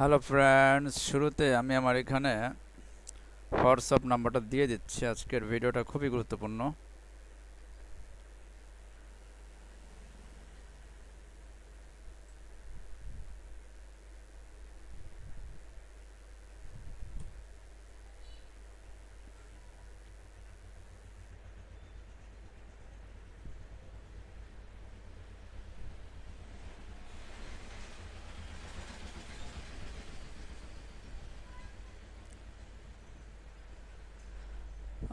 Hello friends শুরুতে আমি আমার এখানে হোয়াটসঅ্যাপ নাম্বারটা দিয়ে দিচ্ছি। আজকের ভিডিওটা খুবই গুরুত্বপূর্ণ।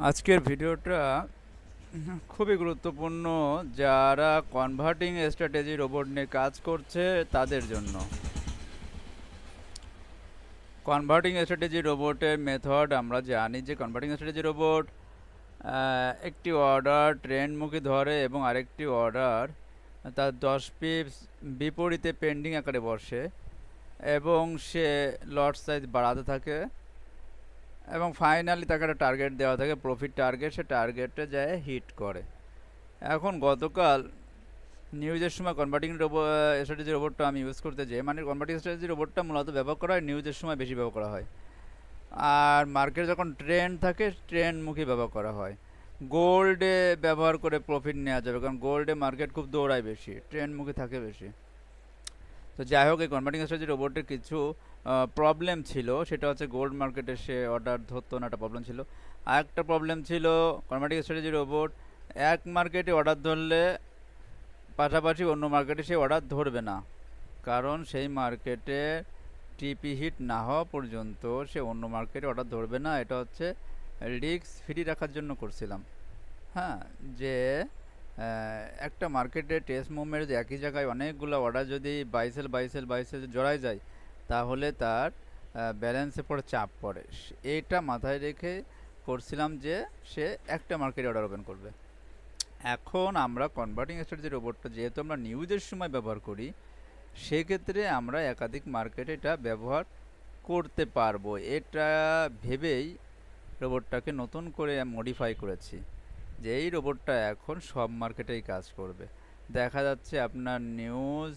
আজকের ভিডিওটা খুবই গুরুত্বপূর্ণ যারা কনভার্টিং স্ট্র্যাটেজি রোবট নিয়ে কাজ করছে তাদের জন্য। কনভার্টিং স্ট্র্যাটেজি রোবটের মেথড আমরা জানি যে কনভার্টিং স্ট্র্যাটেজি রোবট একটি অর্ডার ট্রেন্ডমুখী ধরে এবং আরেকটি অর্ডার তার দশ পিপস বিপরীতে পেন্ডিং আকারে বসে এবং সে লট সাইজ বাড়াতে থাকে। এবং ফাইনালি তাকে একটা টার্গেট দেওয়া থাকে প্রফিট টার্গেট সে টার্গেটে যায় হিট করে। এখন গতকাল নিউজের সময় কনভার্টিং রোবো স্ট্র্যাটেজি রোবটটা আমি ইউজ করতে যাই মানে কনভার্টিং স্ট্র্যাটেজি রোবটটা মূলত ব্যবহার করা হয় নিউজের সময় বেশি ব্যবহার করা হয়। আর মার্কেট যখন ট্রেন্ড থাকে ট্রেন্ডমুখী ব্যবহার করা হয়। গোল্ডে ব্যবহার করে প্রফিট নেওয়া যাবে, কারণ গোল্ডে মার্কেট খুব দৌড়ায় বেশি ট্রেন্ডমুখী থাকে বেশি। তো যাই হোক, এই কনভার্টিং স্ট্র্যাটেজি রোবটের কিছু প্রবলেম ছিল, সেটা হচ্ছে গোল্ড মার্কেটে সে অর্ডার ধরতো না, একটা প্রবলেম ছিল। আর একটা প্রবলেম ছিল কনভার্টিং স্ট্র্যাটেজি রোবট এক মার্কেটে অর্ডার ধরলে পাশাপাশি অন্য মার্কেটে সে অর্ডার ধরবে না। কারণ সেই মার্কেটে টিপি হিট না হওয়া পর্যন্ত সে অন্য মার্কেটে অর্ডার ধরবে না। এটা হচ্ছে রিক্স ফ্রি রাখার জন্য করছিলাম। হ্যাঁ যে একটা মার্কেটে টেস্ট মুভমেন্ট একই জায়গায় অনেকগুলো অর্ডার যদি বাইসেল বাইসেল বাইসেল জড়ায় যায় তাহলে তার ব্যালেন্সে পড়ে চাপ পড়ে। এটা মাথায় রেখে করছিলাম যে সে একটা মার্কেটে অর্ডার ওপেন করবে। এখন আমরা কনভার্টিং স্ট্র্যাটেজি রোবটটা যেহেতু আমরা নিউজের সময় ব্যবহার করি, সেক্ষেত্রে আমরা একাধিক মার্কেটে এটা ব্যবহার করতে পারব। এটা ভেবেই রোবটটাকে নতুন করে মডিফাই করেছি যে এই রোবটটা এখন সব মার্কেটেই কাজ করবে। দেখা যাচ্ছে আপনার নিউজ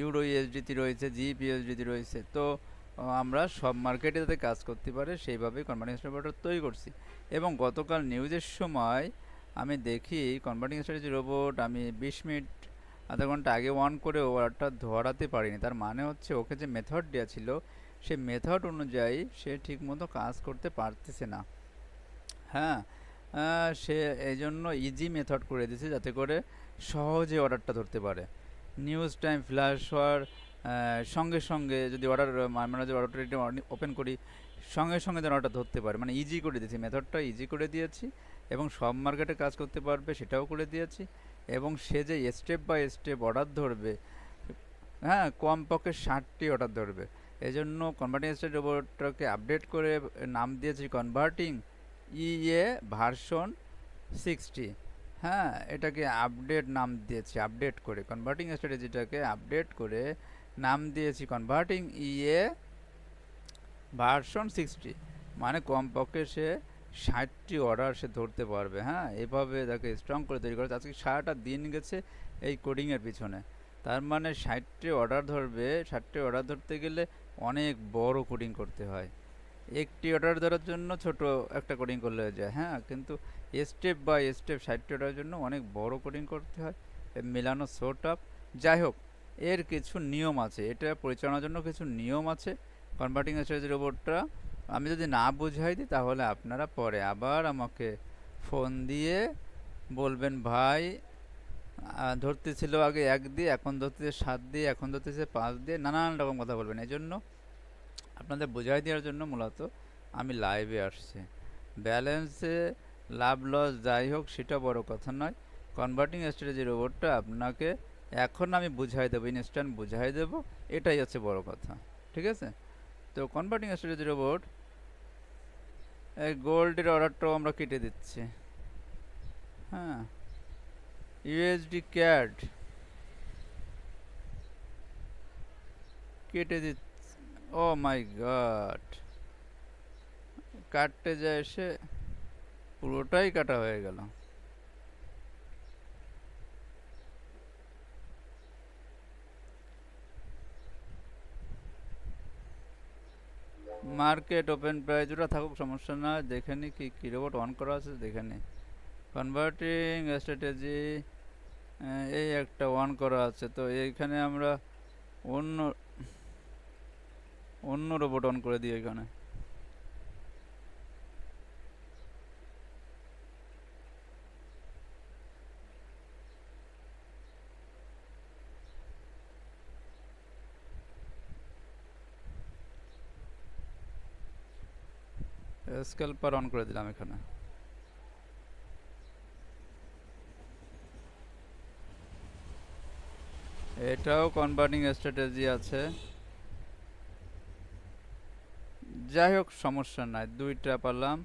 ইউরো ইউএসডিটি রয়েছে জিপ ইউএসডিটি রয়েছে। তো আমরা সব মার্কেটে যাতে কাজ করতে পারে, সেইভাবেই কনভার্টিং রোবট তৈরি করছি। এবং গতকাল নিউজের সময় আমি দেখি কনভার্টিং স্ট্র্যাটেজি রোবট আমি বিশ মিনিট, আধা ঘণ্টা আগে অন করে ওয়ারটা ধরাতে পারিনি। তার মানে হচ্ছে, ওকে যে মেথড দেওয়া ছিল, সে মেথড অনুযায়ী সে ঠিকমতো কাজ করতে পারতেছে না। হ্যাঁ সে এই জন্য ইজি মেথড করে দিয়েছে, যাতে করে সহজে অর্ডারটা ধরতে পারে। নিউজ টাইম ফ্ল্যাশ হওয়ার সঙ্গে সঙ্গে যদি অর্ডার মানে যদি অর্ডারটা ওপেন করি, সঙ্গে সঙ্গে যেন অর্ডার ধরতে পারে। মানে ইজি করে দিয়েছি মেথডটা ইজি করে দিয়েছি এবং সব মার্কেটে কাজ করতে পারবে, সেটাও করে দিয়েছি এবং সে যে স্টেপ বাই স্টেপ অর্ডার ধরবে হ্যাঁ কমপক্ষে ষাটটি অর্ডার ধরবে। এই জন্য কনভার্টিং স্টেট রোবটটাকে আপডেট করে নাম দিয়েছি কনভার্টিং ইএ ভার্সন সিক্সটি হ্যাঁ এটাকে আপডেট নাম দিয়েছি আপডেট করে। কনভার্টিং স্ট্র্যাটেজিটাকে আপডেট করে নাম দিয়েছি কনভার্টিং ইএ ভার্সন সিক্সটি মানে কমপক্ষে সে ষাটটি অর্ডার সে ধরতে পারবে হ্যাঁ? এভাবে তাকে স্ট্রং করে তৈরি করেছে। আজকে সারাটা দিন গেছে এই কোডিংয়ের পিছনে। তার মানে ষাটটি অর্ডার ধরবে, ষাটটি অর্ডার ধরতে গেলে অনেক বড় কোডিং করতে হয়। একটি অর্ডার ধরার জন্য ছোট একটা কোডিং করলে যায় হ্যাঁ? কিন্তু স্টেপ বাই স্টেপ ষাটটি অর্ডারের জন্য অনেক বড় কোডিং করতে হয়, মেলানো শোট আপ যাই হোক, এর কিছু নিয়ম আছে, এটা পরিচালনার জন্য কিছু নিয়ম আছে। কনভার্টিং স্ট্রেজ রোবটটা আমি যদি না বুঝাই দিই, তাহলে আপনারা পরে আবার আমাকে ফোন দিয়ে বলবেন, ভাই ধরতে ছিল আগে এক দিয়ে, এখন ধরতেছে সাত দিয়ে, এখন ধরতেছে পাঁচ দিয়ে। নানান রকম কথা বলবেন। এই জন্য আপনাদের বোঝাই দেওয়ার জন্য মূলত আমি লাইভে আসছি। ব্যালেন্সে লাভ, লস, যাই হোক, সেটা বড় কথা নয়। কনভার্টিং স্ট্র্যাটেজি রোবটটা আপনাকে এখন আমি বুঝাই দেবো ইনস্ট্যান্ট বুঝাই দেবো, এটাই হচ্ছে বড় কথা, ঠিক আছে? তো কনভার্টিং স্ট্র্যাটেজি রোবট এই গোল্ডের অর্ডারটাও আমরা কেটে দিচ্ছি। হ্যাঁ ইউএসডি ক্যাড কেটে দিচ্ছি। ও মাই গড কাটতে যায় এসে পুরোটাই কাটা হয়ে গেল। মার্কেট ওপেন প্রাইস ওটা থাকুক, সমস্যা না। দেখে নি কি, কী রোবট অন করা আছে, দেখে নি। কনভার্টিং স্ট্র্যাটেজি এই একটা অন করা আছে। তো এইখানে আমরা অন্য অন্য রোবট অন করে দিই এখানে। স্কেলপার অন করে দিলাম এখানে। এটাও কনভার্টিং স্ট্র্যাটেজি আছে। যাই হোক, সমস্যা নাই, দুইটা পারলাম।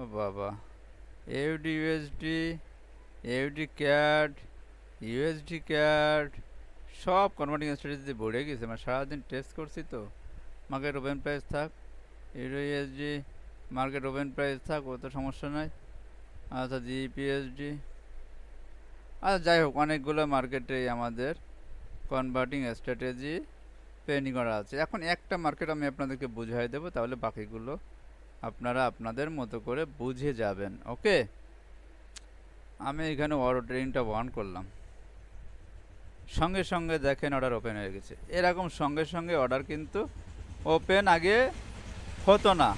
ও বাবা। AUD USD AUD CAD USD CAD সব কনভার্টিং স্ট্র্যাটেজি ভরে গেছে। মানে সারাদিন টেস্ট করছি তো। মার্কেট ওপেন প্রাইস থাক। ইউএসডি মার্কেট ওপেন প্রাইস থাক ও তো সমস্যা নাই। আচ্ছা জিপিএসডি আচ্ছা যাই হোক, অনেকগুলো মার্কেটে আমাদের কনভার্টিং স্ট্র্যাটেজি পেন্ডিং করা আছে। এখন একটা মার্কেট আমি আপনাদেরকে বুঝাই দেবো, তাহলে বাকিগুলো আপনারা আপনাদের মতো করে বুঝে যাবেন, ওকে? আমি এখানে অর্ডার ট্রেনিংটা অন করলাম। সঙ্গে সঙ্গে দেখেন অর্ডার ওপেন হয়ে গেছে। এরকম সঙ্গে সঙ্গে অর্ডার কিন্তু ওপেন আগে হতো না।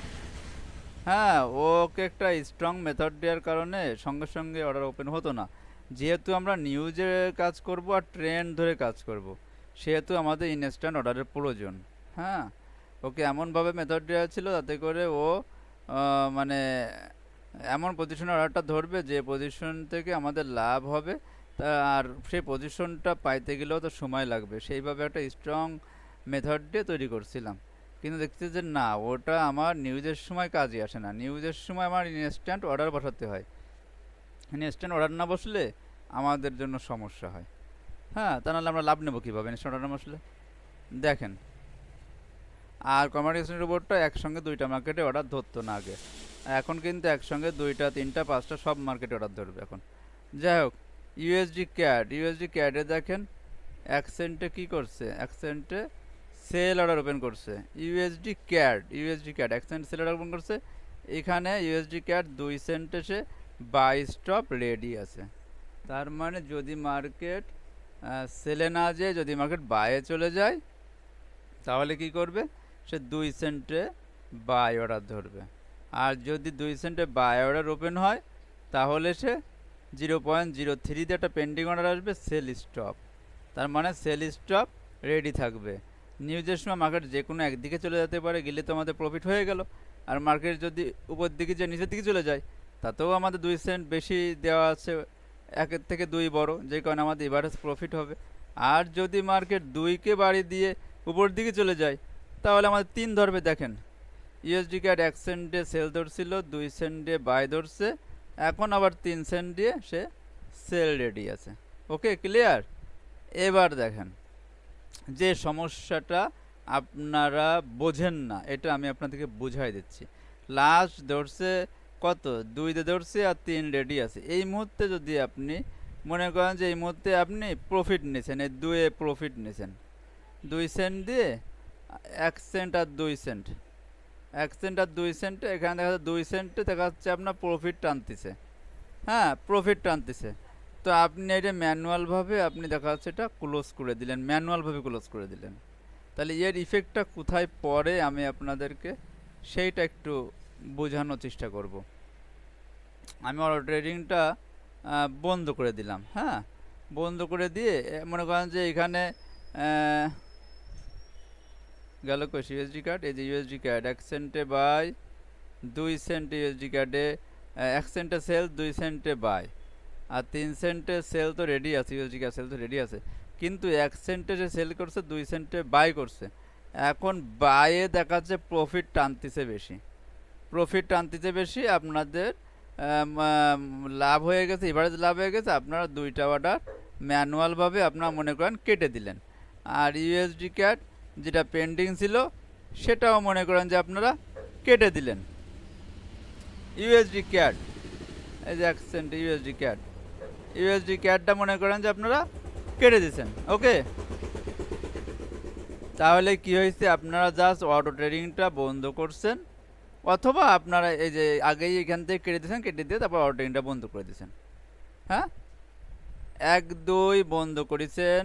হ্যাঁ ওকে একটা স্ট্রং মেথড দেওয়ার কারণে সঙ্গে সঙ্গে অর্ডার ওপেন হতো না। যেহেতু আমরা নিউজে কাজ করব আর ট্রেন্ড ধরে কাজ করব, সেহেতু আমাদের ইনস্ট্যান্ট অর্ডারের প্রয়োজন। হ্যাঁ ওকে এমনভাবে মেথড দেওয়া ছিল যাতে করে ও মানে এমন পজিশনে অর্ডারটা ধরবে যে পজিশন থেকে আমাদের লাভ হবে আর সেই পজিশনটা পাইতে গেলেও তো সময় লাগবে। সেইভাবে একটা স্ট্রং মেথড দিয়ে তৈরি করছিলাম। কিন্তু দেখছি যে না, ওটা আমার নিউজের সময় কাজে আসে না। নিউজের সময় আমার ইনস্ট্যান্ট অর্ডার বসাতে হয়। ইনস্ট্যান্ট অর্ডার না বসলে আমাদের জন্য সমস্যা হয়। হ্যাঁ তা নাহলে আমরা লাভ নেব কীভাবে ইনস্ট্যান্ট অর্ডার না বসলে? দেখেন, আর কমার্ডিকেশন রোবটটা একসঙ্গে দুইটা মার্কেটে অর্ডার ধরতো না আগে। এখন কিন্তু একসঙ্গে দুইটা, তিনটা, পাঁচটা সব মার্কেটে অর্ডার ধরবে এখন। যাই হোক ইউএসডি ক্যাড ইউএসডি ক্যাডে দেখেন অ্যাকসেন্টে কী করছে? অ্যাকসেন্টে সেল অর্ডার ওপেন করছে। USD CAD USD CAD accent sell order open করছে। এখানে ইউএসডি ক্যাড দুই সেন্ট এসে বাই স্টপ রেডি আছে। তার মানে যদি মার্কেট সেলে না যায়, যদি মার্কেট বায়ে চলে যায়, তাহলে কি করবে? সে দুই সেন্টে বাই অর্ডার ধরবে। আর যদি দুই সেন্টে বাই অর্ডার ওপেন হয়, তাহলে সে জিরো পয়েন্ট জিরো থ্রিতে একটা পেন্ডিং অর্ডার আসবে সেল স্টপ তার মানে সেল স্টপ রেডি থাকবে। নিউজের সময় মার্কেট যে কোনো একদিকে চলে যেতে পারে, গেলে তো আমাদের প্রফিট হয়ে গেল। আর মার্কেট যদি উপর দিকে যে নিচের দিকে চলে যায়, তাতেও আমাদের দুই সেন্ট বেশি দেওয়া আছে একের থেকে দুই বড়, যে কারণে আমাদের এভারেজ প্রফিট হবে। আর যদি মার্কেট দুইকে বাড়ি দিয়ে উপর দিকে চলে যায়, তাহলে আমাদের তিন ধরবে, দেখেন। ইউএসডি কার্ড এক সেন্টে সেল ধরছিল, দুই সেন্টে বাই ধরছে, এখন আবার তিন সেন্ট দিয়ে সে সেল রেডি আছে। ওকে ক্লিয়ার এবার দেখেন। যে সমস্যাটা আপনারা বোঝেন না, এটা আমি আপনাদেরকে বুঝাই দিচ্ছি। লাস্ট ধরছে কত? দুইতে ধরছে আর তিন রেডি আছে। এই মুহূর্তে যদি আপনি মনে করেন যে এই মুহূর্তে আপনি প্রফিট নিয়েছেন এই দুয়ে প্রফিট নিয়েছেন দুই সেন্ট দিয়ে এক সেন্ট আর দুই সেন্ট এক সেন্ট আর দুই সেন্টে এখানে দেখা যাচ্ছে দুই সেন্টে দেখা যাচ্ছে আপনার প্রফিট টানতেছে। হ্যাঁ প্রফিট টানতেছে। তো আপনি এটা ম্যানুয়ালভাবে আপনি দেখা যাচ্ছে এটা ক্লোজ করে দিলেন, ম্যানুয়ালভাবে ক্লোজ করে দিলেন। তাহলে এর ইফেক্টটা কোথায় পড়ে আমি আপনাদেরকে সেইটা একটু বোঝানোর চেষ্টা করব। আমি অটো ট্রেডিংটা বন্ধ করে দিলাম হ্যাঁ? বন্ধ করে দিয়ে মনে করেন যে এখানে গেল কোষ ইউএসডি কার্ড এই যে ইউএসডি কার্ড এক সেন্টে বাই দুই সেন্ট ইউএসডি কার্ডে এক সেন্টে সেল দুই সেন্টে বাই আর তিন সেন্টে সেল তো রেডি আছে ইউএসডি কার্ড সেল তো রেডি আছে। কিন্তু এক সেন্টে যে সেল করছে, দুই সেন্টে বাই করছে। এখন বাইয়ে দেখাচ্ছে প্রফিট টানতেছে বেশি। প্রফিট টানতেছে বেশি, আপনাদের লাভ হয়ে গেছে এভারেজ লাভ হয়ে গেছে, আপনারা দুইটা অর্ডার ম্যানুয়ালভাবে আপনারা মনে করেন কেটে দিলেন। আর ইউএসডি ক্যাট যেটা পেন্ডিং ছিল, সেটাও মনে করেন যে আপনারা কেটে দিলেন। ইউএসডি ক্যাট এই যে অ্যাকসেন্ট ইউএসডি ক্যাট ইউএসডি ক্যাটটা মনে করেন যে আপনারা কেটে দিয়েছেন ওকে তাহলে কি হয়েছে? আপনারা জাস্ট অটো ট্রেডিংটা বন্ধ করছেন, অথবা আপনারা এই যে আগেই এখান থেকে কেটে দিয়েছেন, কেটে দিয়ে তারপর অটো ট্রেডিংটা বন্ধ করে দিয়েছেন হ্যাঁ? এক, দুই বন্ধ করেছেন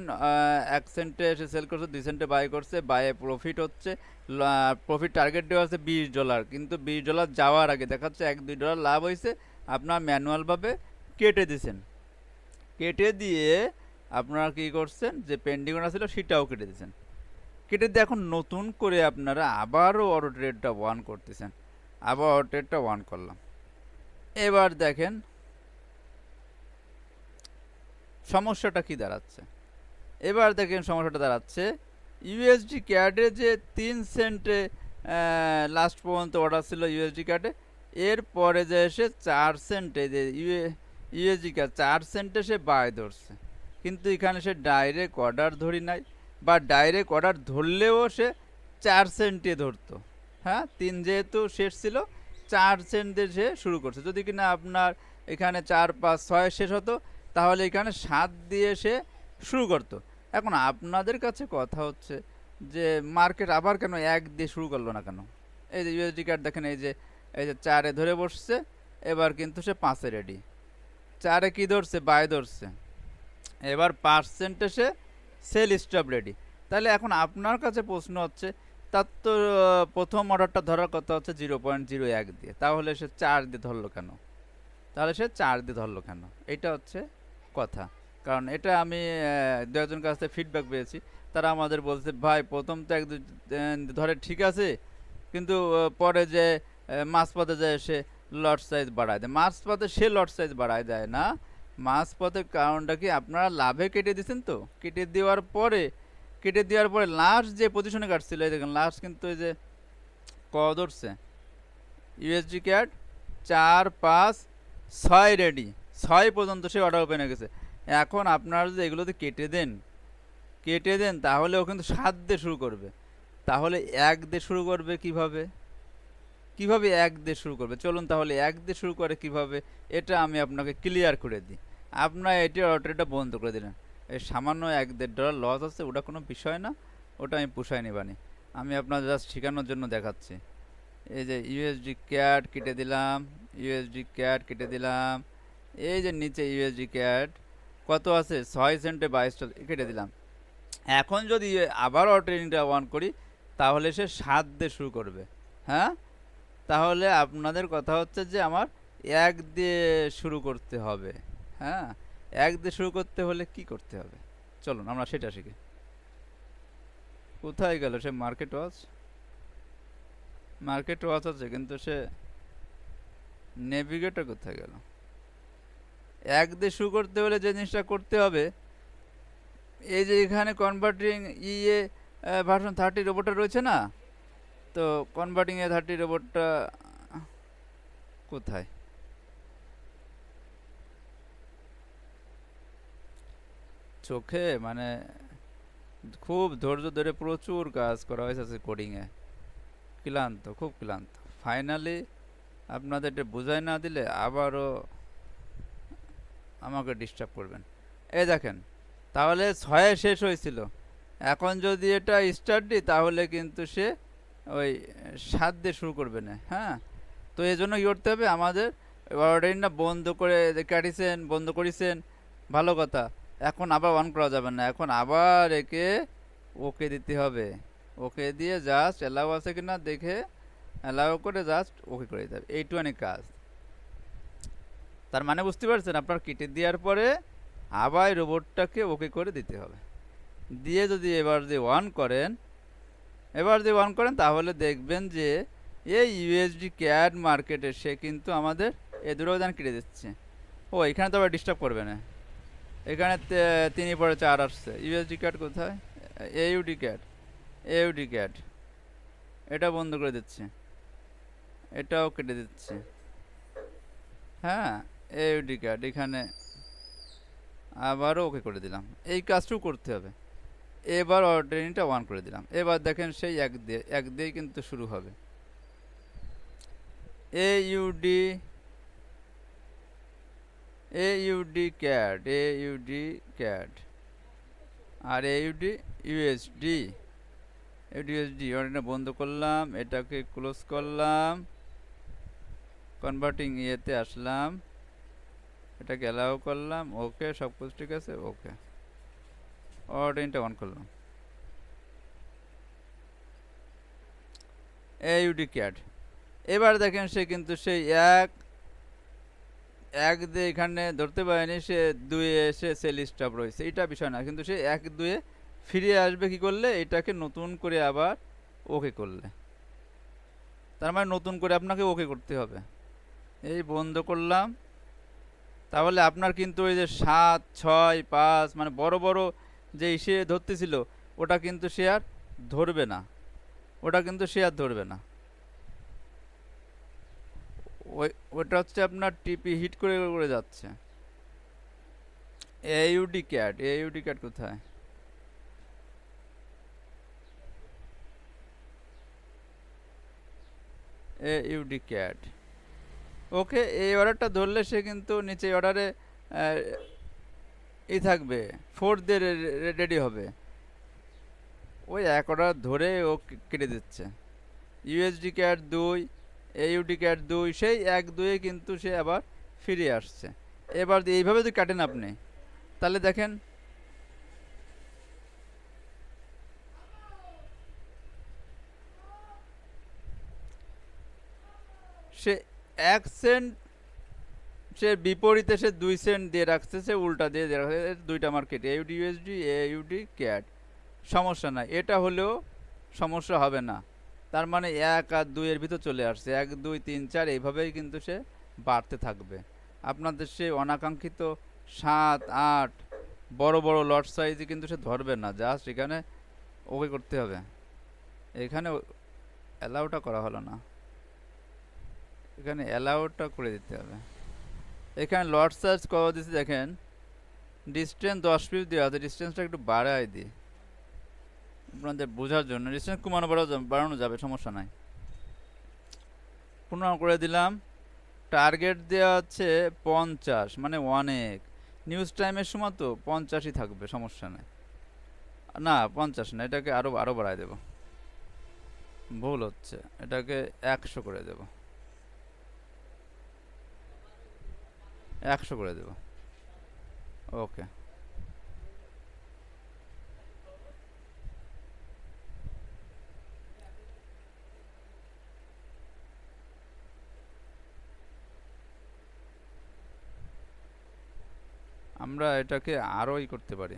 এক সেন্টে এসে সেল করছে, দুই সেন্টে বাই করছে বাইয়ে প্রফিট হচ্ছে প্রফিট টার্গেট দেওয়া আছে বিশ ডলার কিন্তু বিশ ডলার যাওয়ার আগে দেখাচ্ছে এক, দুই ডলার লাভ হয়েছে, আপনার ম্যানুয়ালভাবে কেটে দিয়েছেন। কেটে দিয়ে আপনারা কি করছেন? যে পেন্ডিং ছিল সেটাও কেটে দিয়েছেন। কেটে দিয়ে এখন নতুন করে আপনারা আবারও অটো ট্রেডটা ওয়ান করতেছেন। আবার অটো ট্রেডটা ওয়ান করলাম। এবার দেখেন, সমস্যাটা কি দাঁড়াচ্ছে? এবার দেখেন সমস্যাটা দাঁড়াচ্ছে। ইউএসডি ক্যাডে যে তিন সেন্টে লাস্ট পর্যন্ত অর্ডার ছিল ইউএসডি ক্যাডে এরপরে যে এসে চার সেন্টে যে ইউএসডি ক্যাড চার সেন্টে সে বাই ধরছে। কিন্তু এখানে সে ডাইরেক্ট অর্ডার ধরি নাই, বা ডাইরেক্ট অর্ডার ধরলেও সে চার সেন্টে ধরতো। হ্যাঁ তিন যেহেতু শেষ ছিল, চার সেন্ট সে শুরু করছে। যদি কিনা আপনার এখানে চার, পাঁচ, ছয় শেষ হতো, তাহলে এখানে সাত দিয়ে সে শুরু করতো। এখন আপনাদের কাছে কথা হচ্ছে যে মার্কেট আবার কেন এক দিয়ে শুরু করল না কেন? এই যে ইউএসডি কার্ড দেখেন, এই যে এই যে চারে ধরে বসছে, এবার কিন্তু সে পাঁচে রেডি চারে কি ধরছে? বাই ধরছে। এবার পার্সেন্টে সে সেল স্টপ রেডি। তাহলে এখন আপনার কাছে প্রশ্ন হচ্ছে, তার তো, প্রথম অর্ডারটা ধরার কথা হচ্ছে জিরো পয়েন্ট জিরো এক দিয়ে। তাহলে সে চার দিয়ে ধরলো কেন? তাহলে সে চার দিয়ে ধরলো কেন? এটা হচ্ছে কথা। কারণ এটা আমি দু একজন কাছ থেকে ফিডব্যাক পেয়েছি। তারা আমাদের বলছে, ভাই, প্রথম তো এক ধরে ঠিক আছে। কিন্তু পরে যে মাঝপথে যায় সে লট সাইজ বাড়ায় দেয়। মাঝপথে সে লট সাইজ বাড়ায় দেয় না। মাঝপথের কারণটা কি? আপনারা লাভে কেটে দিয়েছেন তো? কেটে দেওয়ার পরে, কেটে দেওয়ার পরে লাস্ট যে পজিশনে কাটছিল, এই দেখেন লাস্ট কিন্তু এই যে ক ধরছে। ইউএসডি ক্যাট চার, পাঁচ, ছয় রেডি ছয় পর্যন্ত সে অর্ডার ওপেন হয়ে গেছে। এখন আপনারা যদি এগুলোতে কেটে দেন কেটে দেন তাহলে ও কিন্তু সাত দিয়ে শুরু করবে। তাহলে এক দিয়ে শুরু করবে কীভাবে? কীভাবে এক দিয়ে শুরু করবে? চলুন তাহলে এক দিয়ে শুরু করে কীভাবে? এটা আমি আপনাকে ক্লিয়ার করে দিই। আপনার এটি অর্ডারটা বন্ধ করে দিলেন। এই সামান্য এক দেড় ডলার লস আছে, ওটা কোনো বিষয় না। ওটা আমি পুষাই নিবানি আমি আপনার জাস্ট শেখানোর জন্য দেখাচ্ছি। এই যে ইউএসডি ক্যাট কেটে দিলাম ইউএসডি ক্যাট কেটে দিলাম। এই যে নিচে ইউএসডি ক্যাট কত আছে? ছয় সেন্টে বাইশটা কেটে দিলাম। এখন যদি আবার ট্রেনিংটা অন করি, তাহলে সে সাত দিয়ে শুরু করবে। হ্যাঁ? তাহলে আপনাদের কথা হচ্ছে যে আমার এক দিয়ে শুরু করতে হবে হ্যাঁ? এক দিয়ে শুরু করতে হলে কি করতে হবে? চলুন, আমরা সেটা শিখি। কোথায় গেল সে মার্কেট ওয়াচ? মার্কেট ওয়াচ আছে, কিন্তু সে নেভিগেটর কোথায় গেল? এক দিয়ে শুরু করতে হলে যে জিনিসটা করতে হবে, এই যে এখানে কনভার্টিং ইয়ে ভার্সন থার্টি রোবটটা রয়েছে না? তো কনভার্টিং এ থার্টি রোবটটা কোথায়? চোখে? মানে খুব ধৈর্য ধরে প্রচুর কাজ করা হয়েছে কোডিংয়ে ক্লান্ত, খুব ক্লান্ত। ফাইনালি আপনাদের এটা বোঝাই না দিলে আবারও আমাকে ডিস্টার্ব করবেন। এই দেখেন, তাহলে ছয়ে শেষ হয়েছিল। এখন যদি এটা স্টার্ট দিই, তাহলে কিন্তু সে ওই সাত দিয়ে শুরু করবে না হ্যাঁ? তো এই জন্য কী করতে হবে? আমাদের অর্ডারিংটা বন্ধ করে কাটিছেন, বন্ধ করেছেন, ভালো কথা। এখন আবার অন করা যাবে না, এখন আবার একে ওকে দিতে হবে। ওকে দিয়ে জাস্ট অ্যালাউ আছে কি না দেখে অ্যালাউ করে জাস্ট ওকে করে দিতে হবে। এইটুখানি কাজ। তার মানে বুঝতে পারছেন? আপনার কেটে দেওয়ার পরে আবার রোবটটাকে ওকে করে দিতে হবে। দিয়ে যদি এবার যদি অন করেন এবার যদি অন করেন, তাহলে দেখবেন যে এই ইউএসডি ক্যাড মার্কেটে সে কিন্তু আমাদের এ দুটো দান কেটে দিচ্ছে। ও, এখানে তো আবার ডিস্টার্ব করবে না। এখানে তিনি পরে চার আসছে। ইউএসডি ক্যাড কোথায়? এইউডি ক্যাড এইউডি ক্যাড এটা বন্ধ করে দিচ্ছে। এটাও কেটে দিচ্ছে। হ্যাঁ এইউডি ক্যাড এখানে আবারও ওকে করে দিলাম। এই কাজটুকু করতে হবে। এবার অর্ডারিংটা ওয়ান করে দিলাম। এবার দেখেন সেই এক দিয়ে, এক দিয়েই কিন্তু শুরু হবে। AUD AUD CAD AUD CAD আর এ ইউডি ইউএসডি এডিএসডি এটা বন্ধ করলাম, এটাকে ক্লোজ করলাম কনভার্টিং ইয়েতে আসলাম, এটাকে অ্যালাউ করলাম ওকে সব কিছু ঠিক আছে ওকে অর্ডারটা অন করলাম। এইউডি ক্যাড এবার দেখেন সে কিন্তু সেই এক এক দিয়ে এখানে ধরতে পারেনি, সে দুয়ে এসে সেল স্টপ রয়েছে। এটা বিষয় না, কিন্তু সে এক দুয়ে ফিরে আসবে কি করলে? এটাকে নতুন করে আবার ওকে করলে। তার মানে নতুন করে আপনাকে ওকে করতে হবে। এই বন্ধ করলাম। তাহলে আপনার কিন্তু ওই যে সাত, ছয়, পাঁচ মানে বড় বড় যে সে ধরতেছিল, ওটা কিন্তু সে আর ধরবে না। ওটা কিন্তু সে আর ধরবে না। ওই, ওটা হচ্ছে আপনার টিপি হিট করে করে যাচ্ছে। এইউডি ক্যাট এইউডি ক্যাট কোথায়? এইউডি ক্যাট ওকে, এই অর্ডারটা ধরলে সে কিন্তু নিচে অর্ডারে ই থাকবে। ফোর দিয়ে রেডি হবে। ওই এক অর্ডার ধরে ও কেটে দিচ্ছে। ইউএসডি ক্যাট দুই এইউডি ক্যাট দুই, সেই এক দুয়ে কিন্তু সে আবার ফিরে আসছে। এবার এইভাবে যদি কাটেন আপনি, তাহলে দেখেন, সে এক সেন্ট সে বিপরীতে সে দুই সেন্ট দিয়ে রাখছে, সে উল্টা দিয়ে দিয়ে রাখছে দুইটা market AUD USD AUD CAD সমস্যা নাই, এটা হলেও সমস্যা হবে না। তার মানে এক আর দুইয়ের ভিতর চলে আসছে, এক, দুই, তিন, চার, এইভাবেই কিন্তু সে বাড়তে থাকবে। আপনাদের সে অনাকাঙ্ক্ষিত সাত, আট বড় বড় লট সাইজে কিন্তু সে ধরবে না জাস্ট এখানে ওকে করতে হবে। এখানে অ্যালাউটা করা হলো না। এখানে অ্যালাউটা করে দিতে হবে। এখানে লট সাইজ কত দিচ্ছে দেখেন। ডিস্টেন্স দশ পিস দেওয়া আছে ডিস্টেন্সটা একটু বাড়াই দিই। আপনাদের বোঝার জন্য। ডিস্টেন্স কমানো বাড়ানো যাবে বাড়ানো যাবে, সমস্যা নাই। পনেরো করে দিলাম। টার্গেট দেওয়া আছে পঞ্চাশ মানে অনেক। নিউজ টাইমের সময় তো পঞ্চাশই থাকবে, সমস্যা নেই। না, পঞ্চাশ না, এটাকে আরও আরও বাড়ায় দেব। ভুল হচ্ছে, এটাকে একশো করে দেব। একশো করে দেব। ওকে। আমরা এটাকে আরও ই করতে পারি।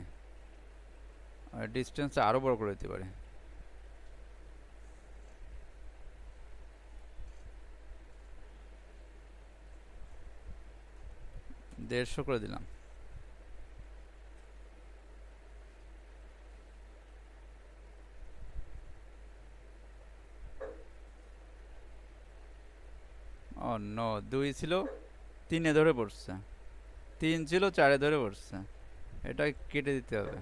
ডিস্টেন্স আরও বড় করে দিতে পারি। দেড়শো করে দিলাম। ও নো দুই ছিল, তিনে ধরে পড়ছে। তিন ছিল, চারে ধরে পড়ছে। এটা কেটে দিতে হবে।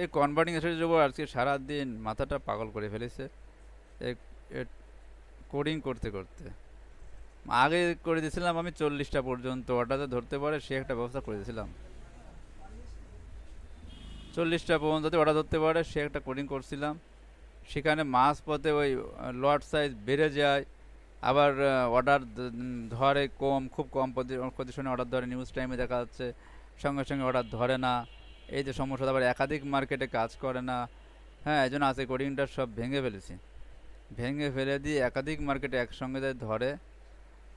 এই কনভার্টিং এসের জন্য আজকে সারাদিন মাথাটা পাগল করে ফেলেছে। কোডিং করতে করতে। আগে করে দিয়েছিলাম আমি চল্লিশটা পর্যন্ত, ওটাতে ধরতে পারে সে একটা ব্যবস্থা করে দিয়েছিলাম। চল্লিশটা পর্যন্ত যাতে ওটা ধরতে পারে, সে একটা কোডিং করছিলাম সেখানে মাছ পথে ওই লট সাইজ বেড়ে যায়। আবার অর্ডার ধরে কম, খুব কম পজিশনে অর্ডার ধরে নিউজ টাইমে দেখা যাচ্ছে, সঙ্গে সঙ্গে অর্ডার ধরে না। এই যে সমস্যা, আবার একাধিক মার্কেটে কাজ করে না। হ্যাঁ এই জন্য আছে কোডিংটা সব ভেঙে ফেলেছি। ভেঙে ফেলে দিয়ে একাধিক মার্কেটে একসঙ্গে যায় ধরে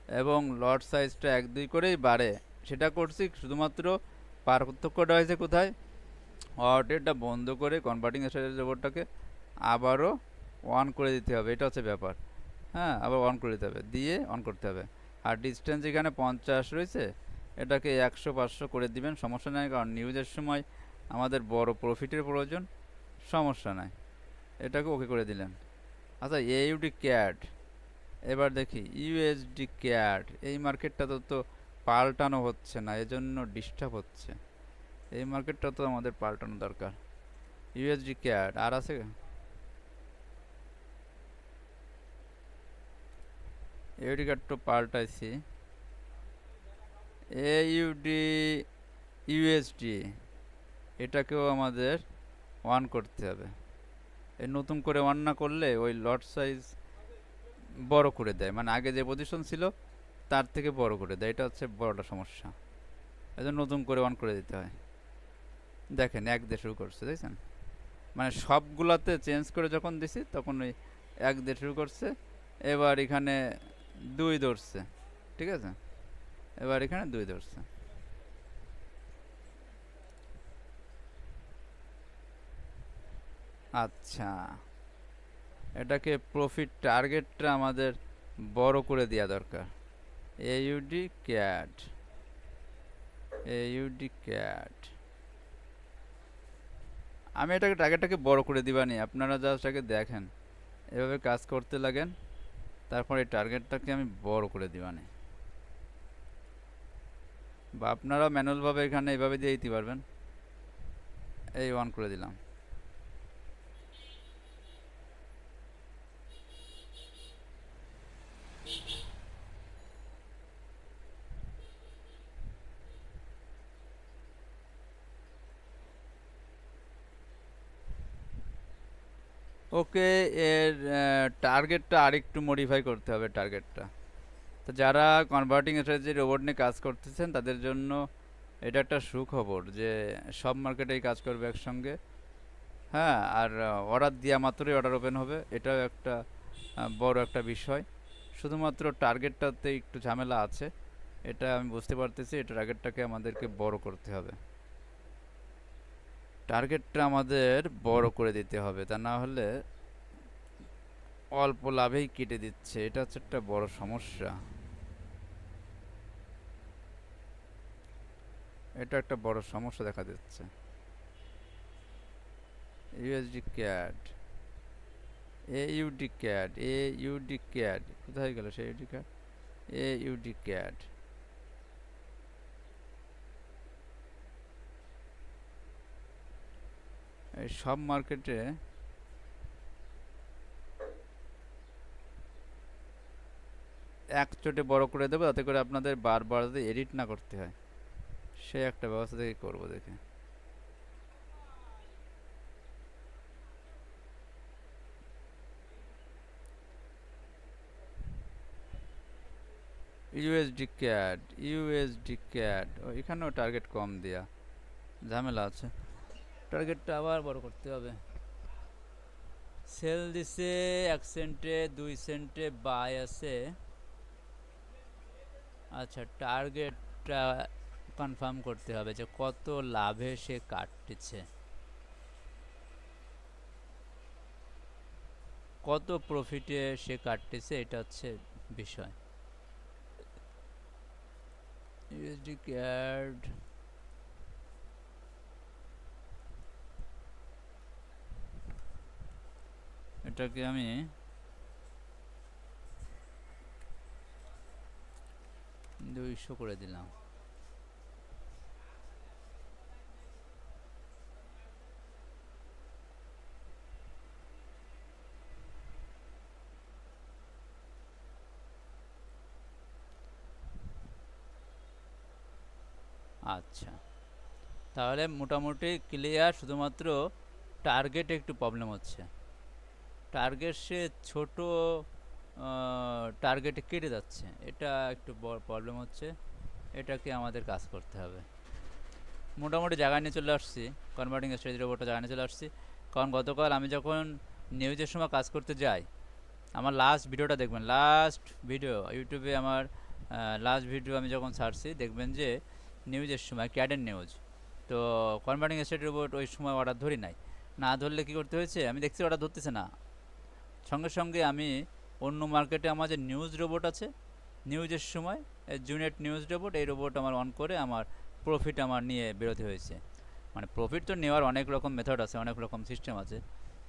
এবং লট সাইজটা এক দুই করেই বাড়ে। সেটা করছি শুধুমাত্র পার্থক্যটা হয়েছে কোথায়? অর্ডারটা বন্ধ করে কনভার্টিং রোবটটাকে আবারও অন করে দিতে হবে। এটা হচ্ছে ব্যাপার। হ্যাঁ আবার অন করে দিতে হবে। দিয়ে অন করতে হবে। আর ডিস্টেন্স এখানে পঞ্চাশ রয়েছে, এটাকে একশো, পাঁচশো করে দিবেন। সমস্যা নেই, কারণ নিউজের সময় আমাদের বড় প্রফিটের প্রয়োজন। সমস্যা নাই। এটাকে ওকে করে দিলেন। আচ্ছা এইউডি ক্যাট এবার দেখি ইউএসডি ক্যাট এই মার্কেটটা তো তো পাল্টানো হচ্ছে না, এজন্য ডিস্টার্ব হচ্ছে। এই মার্কেটটা তো আমাদের পাল্টানো দরকার। ইউএসডি ক্যাট আর আছে? ইউডি কার্ড তো পাল্টাইছি। এ ইউডি ইউএসডি এটাকেও আমাদের ওয়ান করতে হবে। এই নতুন করে ওয়ান না করলে ওই লট সাইজ বড় করে দেয়। মানে আগে যে পজিশন ছিল, তার থেকে বড় করে দেয়। এটা হচ্ছে বড়টা সমস্যা। এই জন্য নতুন করে অন করে দিতে হয়। দেখেন, এক দিয়ে শুরু করছে, দেখছেন? মানে সবগুলাতে চেঞ্জ করে যখন দিছি, তখন ওই এক দিয়ে শুরু করছে। এবার এখানে দুই ধরছে। ঠিক আছে? এবার এখানে দুই ধরছে। আচ্ছা। এটাকে প্রফিট টার্গেটটা আমাদের বড় করে দেওয়া দরকার। এইউডি ক্যাট এইউডি ক্যাট আমি এটাকে টার্গেটটাকে বড় করে দিবানি, আপনারা জাস্ট আগে দেখেন, এভাবে কাজ করতে লাগেন, তারপর এই টার্গেটটাকে আমি বড় করে দিবানি। বা আপনারা ম্যানুয়ালভাবে এখানে এইভাবে দিয়ে দিতে পারবেন। এই অন করে দিলাম। ওকে এর টার্গেটটা আরেকটু মডিফাই করতে হবে টার্গেটটা তো যারা কনভার্টিং স্ট্র্যাটেজি রোবট নিয়ে কাজ করতেছেন, তাদের জন্য এটা একটা সুখবর যে সব মার্কেটেই কাজ করবে একসঙ্গে। হ্যাঁ আর অর্ডার দেওয়া মাত্রই অর্ডার ওপেন হবে, এটাও একটা বড় একটা বিষয়। শুধুমাত্র টার্গেটটাতে একটু ঝামেলা আছে, এটা আমি বুঝতে পারতেছি এই টার্গেটটাকে আমাদেরকে বড় করতে হবে। টার্গেটটা আমাদের বড় করে দিতে হবে। তা না হলে অল্প লাভেই কেটে দিচ্ছে। এটা হচ্ছে একটা বড় সমস্যা। এটা একটা বড় সমস্যা দেখা দিচ্ছে। USD CAD AUD CAD AUD CAD কোথায় গেল সেই ইউডি ক্যাড এ ইউডি ক্যাড সব মার্কেটে এক চোটে বড় করে দেবো যাতে করে আপনাদের বারবার যাতে এডিট না করতে হয়। সে একটা ব্যবস্থা থেকে করব দেখে। ইউএসডি ক্যাড ইউএসডি ক্যাড এখানেও টার্গেট কম দেয়া। ঝামেলা আছে। টার্গেটটা আবার বড় করতে হবে। সেল দিছে এক সেন্টে দুই সেন্টে বাই আছে। আচ্ছা টার্গেটটা কনফার্ম করতে হবে যে কত লাভে সে কাটতেছে কত প্রফিটে সে কাটতেছে, এটা হচ্ছে বিষয়। ইউএসডি ক্যাড এটাকে আমি দুইশো করে দিলাম। আচ্ছা তাহলে মোটামুটি ক্লিয়ার শুধুমাত্র টার্গেট একটু প্রবলেম হচ্ছে। টার্গেট সে ছোট টার্গেটে কেটে যাচ্ছে। এটা একটু প্রবলেম হচ্ছে। এটাকে আমাদের কাজ করতে হবে। মোটামুটি জায়গায় নিয়ে চলে আসছি। কনভার্টিং স্ট্রেজের ওপরটা জায়গায় নিয়ে চলে আসছি। কারণ গতকাল আমি যখন নিউজের সময় কাজ করতে যাই, আমার লাস্ট ভিডিওটা দেখবেন। লাস্ট ভিডিও ইউটিউবে আমার লাস্ট ভিডিও আমি যখন ছাড়ছি, দেখবেন যে নিউজের সময় ক্যাডেন নিউজ তো কনভার্টিং স্টেট রোবট ওই সময় অর্ডার ধরি নাই। না ধরলে কি করতে হয়েছে? আমি দেখছি অর্ডার ধরতেছে না। সঙ্গে সঙ্গে আমি অন্য মার্কেটে আমার যে নিউজ রোবট আছে নিউজের সময় জুনেট নিউজ রোবট এই রোবট আমার অন করে আমার প্রফিট আমার নিয়ে বেরোতে হয়েছে। মানে প্রফিট তো নেওয়ার অনেক রকম মেথড আছে, অনেক রকম সিস্টেম আছে।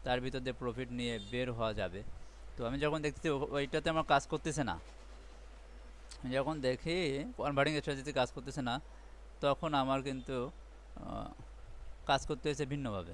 তার ভিতর দিয়ে প্রফিট নিয়ে বের হওয়া যাবে। তো আমি যখন দেখছি ওইটাতে আমার কাজ করতেছে না। যখন দেখি কনভার্টিং স্ট্র্যাটেজিতে কাজ করতেছে না, তখন আমার কিন্তু কাজ করতে হয়েছে ভিন্নভাবে।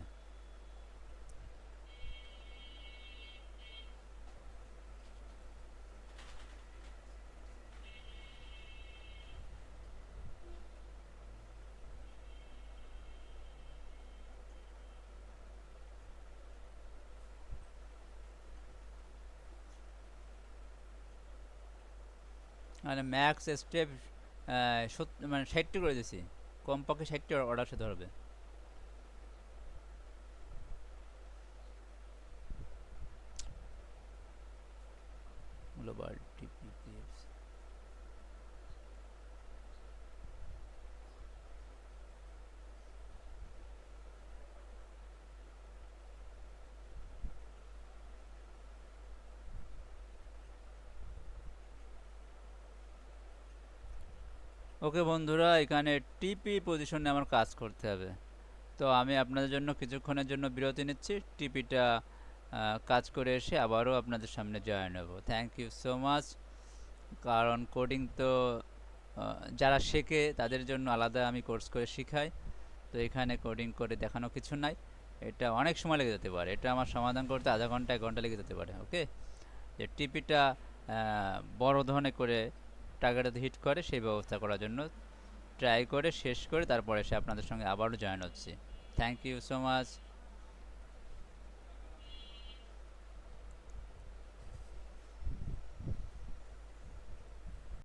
মানে ম্যাক্স স্টেপ মানে ষাটটি করে দিছি। কমপক্ষে ষাটটি অর্ডার সে হবে। গ্লোবাল ওকে বন্ধুরা, এখানে টিপি পজিশনে আমার কাজ করতে হবে। তো আমি আপনাদের জন্য কিছুক্ষণের জন্য বিরতি নিচ্ছি। টিপিটা কাজ করে এসে আবারও আপনাদের সামনে জয়েন হব। থ্যাংক ইউ সো মাচ কারণ কোডিং তো যারা শেখে তাদের জন্য আলাদা আমি কোর্স করে শেখাই। তো এখানে কোডিং করে দেখানো কিছু নাই। এটা অনেক সময় লেগে যেতে পারে। এটা আমার সমাধান করতে আধা ঘণ্টা, এক ঘণ্টা লেগে যেতে পারে। ওকে যে টিপিটা বড় ধরনের করে টার্গেটে হিট করে, সেই ব্যবস্থা করার জন্য ট্রাই করে, শেষ করে তারপরে সে আপনাদের সঙ্গে আবারও জয়েন হচ্ছে। Thank you so much